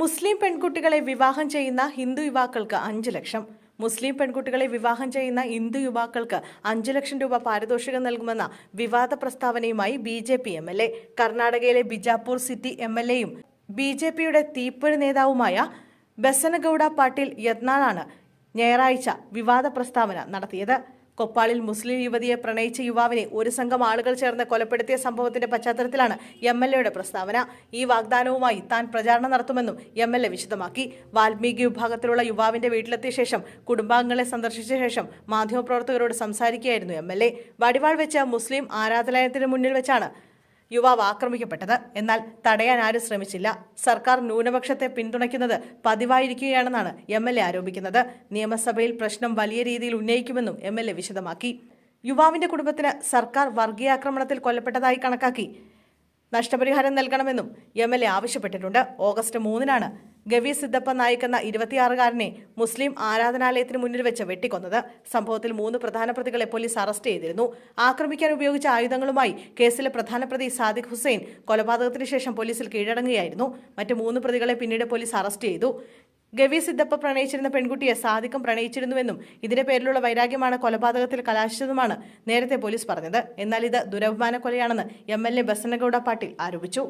മുസ്ലിം പെൺകുട്ടികളെ വിവാഹം ചെയ്യുന്ന ഹിന്ദു യുവാക്കൾക്ക് അഞ്ച് ലക്ഷം. മുസ്ലിം പെൺകുട്ടികളെ വിവാഹം ചെയ്യുന്ന ഹിന്ദു യുവാക്കൾക്ക് അഞ്ചു ലക്ഷം രൂപ പാരിതോഷികം നൽകുമെന്ന വിവാദ പ്രസ്താവനയുമായി B J P M L A കർണാടകയിലെ ബിജാപൂർ സിറ്റി എം എൽ എയും ബി ജെ പിയുടെ തീപ്പൊഴി നേതാവുമായ ബസനഗൌഡ പാട്ടീൽ യത്നാളാണ് ഞായറാഴ്ച വിവാദ പ്രസ്താവന നടത്തിയത്. കൊപ്പാളിൽ മുസ്ലിം യുവതിയെ പ്രണയിച്ച യുവാവിനെ ഒരു സംഘം ആളുകൾ ചേർന്ന് കൊലപ്പെടുത്തിയ സംഭവത്തിന്റെ പശ്ചാത്തലത്തിലാണ് എം എൽ എയുടെ പ്രസ്താവന. ഈ വാഗ്ദാനവുമായി താൻ പ്രചാരണം നടത്തുമെന്നും എം എൽ എ വിശദമാക്കി. വാൽമീകി വിഭാഗത്തിലുള്ള യുവാവിന്റെ വീട്ടിലെത്തിയ ശേഷം കുടുംബാംഗങ്ങളെ സന്ദർശിച്ച ശേഷം മാധ്യമപ്രവർത്തകരോട് സംസാരിക്കുകയായിരുന്നു എം എൽ എ. വടിവാൾ വെച്ച മുസ്ലിം ആരാധനാലയത്തിന് മുന്നിൽ വെച്ചാണ് യുവാവ് ആക്രമിക്കപ്പെട്ടത്. എന്നാൽ തടയാൻ ആരും ശ്രമിച്ചില്ല. സർക്കാർ ന്യൂനപക്ഷത്തെ പിന്തുണയ്ക്കുന്നത് പതിവായിരിക്കുകയാണെന്നാണ് എം എൽ എ ആരോപിക്കുന്നത്. നിയമസഭയിൽ പ്രശ്നം വലിയ രീതിയിൽ ഉന്നയിക്കുമെന്നും എം എൽ എ വിശദമാക്കി. യുവാവിന്റെ കുടുംബത്തിന് സർക്കാർ വർഗീയാക്രമണത്തിൽ കൊല്ലപ്പെട്ടതായി കണക്കാക്കി. നഷ്ടപരിഹാരം നൽകണമെന്നും എം എൽ എ ആവശ്യപ്പെട്ടിട്ടുണ്ട്. ഓഗസ്റ്റ് മൂന്നിനാണ് ഗവി സിദ്ധപ്പ നായിക് എന്ന ഇരുപത്തിയാറുകാരനെ മുസ്ലിം ആരാധനാലയത്തിന് മുന്നിൽ വെച്ച് വെട്ടിക്കൊന്നത്. സംഭവത്തിൽ മൂന്ന് പ്രധാന പ്രതികളെ പോലീസ് അറസ്റ്റ് ചെയ്തിരുന്നു. ആക്രമിക്കാൻ ഉപയോഗിച്ച ആയുധങ്ങളുമായി കേസിലെ പ്രധാന പ്രതി സാദിഖ് ഹുസൈൻ കൊലപാതകത്തിന് ശേഷം പോലീസിൽ കീഴടങ്ങുകയായിരുന്നു. മറ്റ് മൂന്ന് പ്രതികളെ പിന്നീട് പോലീസ് അറസ്റ്റ് ചെയ്തു. ഗവി സിദ്ധപ്പ പ്രണയിച്ചിരുന്ന പെൺകുട്ടിയെ സാധിക്കം പ്രണയിച്ചിരുന്നുവെന്നും ഇതിന്റെ പേരിലുള്ള വൈരാഗ്യമാണ് കൊലപാതകത്തിൽ കലാശിച്ചതുമാണ് നേരത്തെ പോലീസ് പറഞ്ഞത്. എന്നാൽ ഇത് ദുരഭിമാന കൊലയാണെന്ന് M L A Basanagouda Patil ആരോപിച്ചു.